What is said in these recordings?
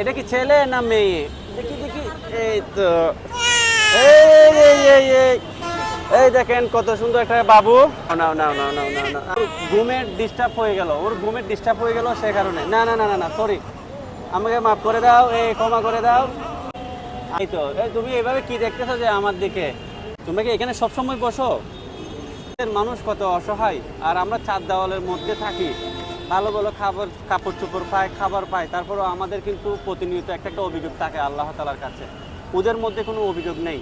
এটা কি ছেলে না মেয়ে? দেখি দেখি। এই তো। এই এই দেখেন কত সুন্দর একটা বাবু। নাও নাও নাও নাও নাও ওর ঘুমের ডিস্টার্ব হয়ে গেল। ওর ঘুমের ডিস্টার্ব হয়ে গেল সে কারণে। না না না না না সরি আমাকে মাফ করে দাও এই ক্ষমা করে দাও। এই তো। তুমি এভাবে কি দেখতেছো যে আমার দিকে? তুমি কি এখানে সবসময় বসো? মানুষ কত অসহায়। আর আমরা চার দেওয়ালের মধ্যে থাকি। ভালো ভালো খাবার কাপড় চোপড় পায়, খাবার পায়। তারপরেও আমাদের কিন্তু প্রতিনিয়ত একটা একটা অভিযোগ থাকে আল্লাহ তালার কাছে। ওদের মধ্যে কোনো অভিযোগ নেই।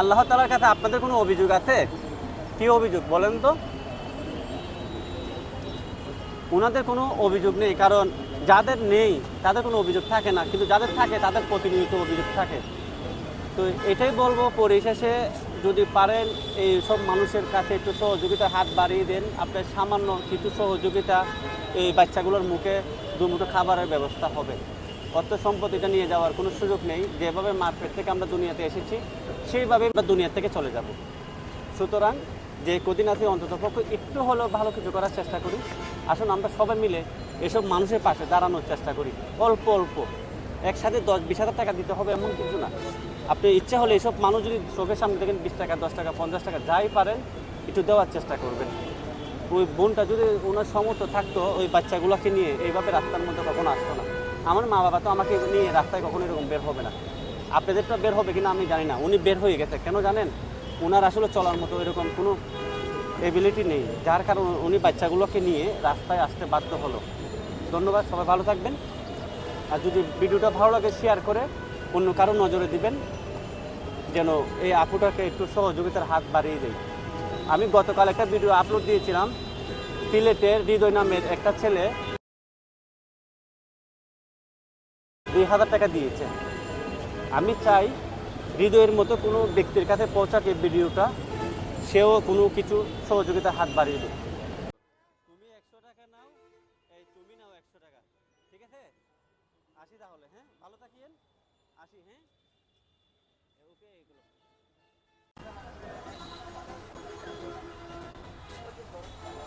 আল্লাহ তালার কাছে আপনাদের কোনো অভিযোগ আছে? কি অভিযোগ বলেন তো? ওনাদের কোনো অভিযোগ নেই, কারণ যাদের নেই, তাদের কোনো অভিযোগ থাকে না। কিন্তু যাদের থাকে, তাদের প্রতিনিয়ত অভিযোগ থাকে। তো এটাই বলব, পরিশেষে যদি পারেন, এই সব মানুষের কাছে একটু সহযোগিতা হাত বাড়িয়ে দেন। আপনার সামান্য কিছু সহযোগিতা এই বাচ্চাগুলোর মুখে দুমুঠো খাবারের ব্যবস্থা হবে। অর্থ সম্পদ এটা নিয়ে যাওয়ার কোনো সুযোগ নেই। যেভাবে মার্কেট থেকে আমরা দুনিয়াতে এসেছি, সেইভাবে আমরা দুনিয়া থেকে চলে যাব। সুতরাং যে কদিন আছে অন্তত পক্ষে একটু হলেও ভালো কিছু করার চেষ্টা করি। আসুন আমরা সবাই মিলে এসব মানুষের পাশে দাঁড়ানোর চেষ্টা করি। অল্প অল্প। একসাথে দশ, বিশ হাজার টাকা দিতে হবে এমন কিছু না। আপনি ইচ্ছা হলে এসব মানুষ যদি চোখের সামনে দেখেন বিশ টাকা, দশ টাকা, পঞ্চাশ টাকা, যাই পারেন, একটু দেওয়ার চেষ্টা করবেন। ওই বোনটা যদি ওনার সমর্থ থাকতো ওই বাচ্চাগুলোকে নিয়ে এইভাবে রাস্তার মধ্যে কখনো আসতো না। আমার মা বাবা তো আমাকে নিয়ে রাস্তায় কখনো এরকম বের হবে না। আপনাদেরটা বের হবে কিনা আমি জানি না, উনি বের হয়ে গেছে। কেন জানেন? ওনার আসলে চলার মতো এরকম কোনো এবিলিটি নেই। যার কারণে উনি বাচ্চাগুলোকে নিয়ে রাস্তায় আসতে বাধ্য হলো। ধন্যবাদ, সবাই ভালো থাকবেন। আর যদি ভিডিওটা ভালো লাগে শেয়ার করে অন্য কারও নজরে দিবেন। যেন এই আপুটাকে একটু সহযোগিতার হাত বাড়িয়ে দেয় আমি গতকাল একটা ভিডিও আপলোড দিয়েছিলাম। সিলেটের হৃদয় নামের একটা ছেলে দুই হাজার টাকা দিয়েছে। আমি চাই হৃদয়ের মতো কোনো ব্যক্তির কাছে পৌঁছাকে ভিডিওটা সেও কোনো কিছু সহযোগিতার হাত বাড়িয়ে দেয় তুমি একশো টাকা নাও, এই তুমি নাও একশো টাকা। ঠিক আছে? আসি তাহলে হ্যাঁ? ভালো থাকিয়েন? আসি হ্যাঁ? ওকে, এগুলো।